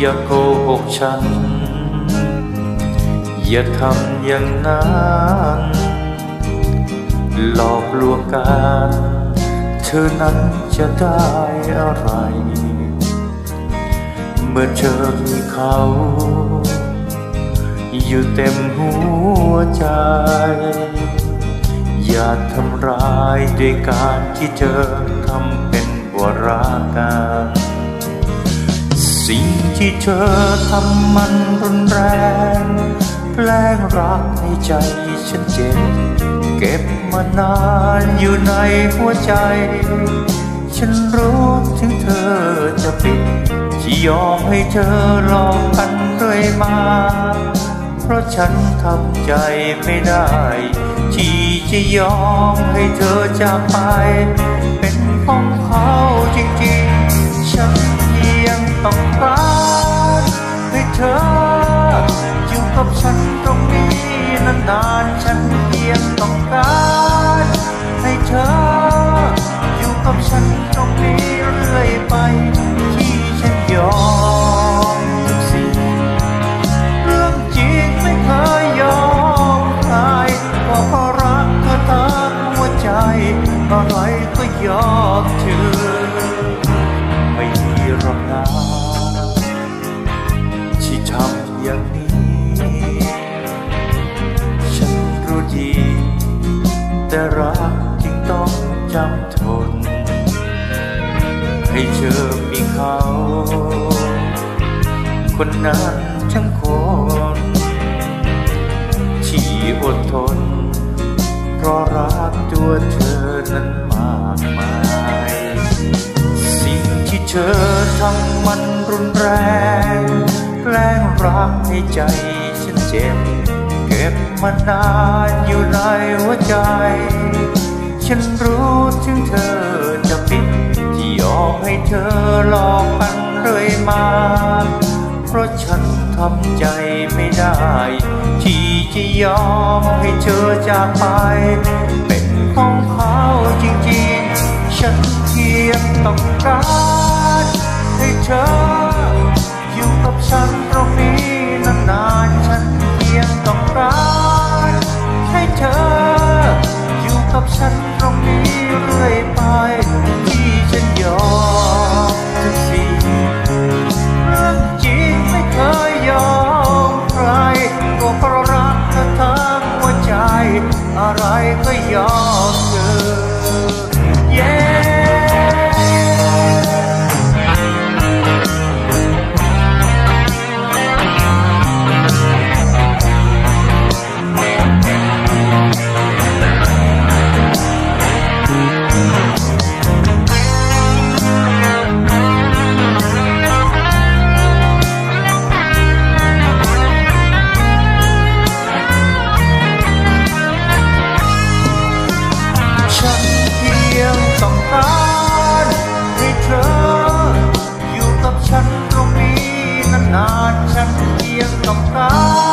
อย่าโกหกฉัน อย่าทำอย่างนั้นหลอกลวงกันเธอนั้นจะได้อะไร เมื่อเธอมีเขา อยู่เต็มหัวใจ อย่าทำร้ายด้วยการที่เธอทำเป็นบัวรักกัน สิ่งที่เธอทำมันรุนแรงแกล้งรักให้ใจฉันเจ็บ เก็บมานานอยู่ในหัวใจ ฉันรู้ถึงเธอจะปิดที่ยอมให้เธอหลอกกันเรื่อยมา เพราะฉันทำใจไม่ได้ ที่จะยอมให้เธอจากไป เป็นของเขาจริงๆ ฉัน ต้องการให้เธอ อยู่กับฉันตรงนี้นานๆฉันเพียงต้องการ แต่รักจึงต้องจำทน ให้เธอมีเขา คนนั้นทั้งคน ที่อดทน เพราะรักตัวเธอนั้นมากมาย สิ่งที่เธอทำมันรุนแรงแกล้งรักให้ใจฉันเจ็บ เก็บมานานอยู่ใน ใจ ฉันรู้ถึงเธอจะปิดที่ยอมให้เธอหลอกกันเรื่อยมา เพราะฉันทำใจไม่ได้ ที่จะยอมให้เธอจากไป เป็นของเขาจริงๆ ฉันเพียงต้องการให้เธอ อยู่กับฉันตรงนี้นานๆฉันเพียงต้องการ ต้องการให้เธอ อยู่กับฉันตรงนี้นานๆฉันเพียงต้องการ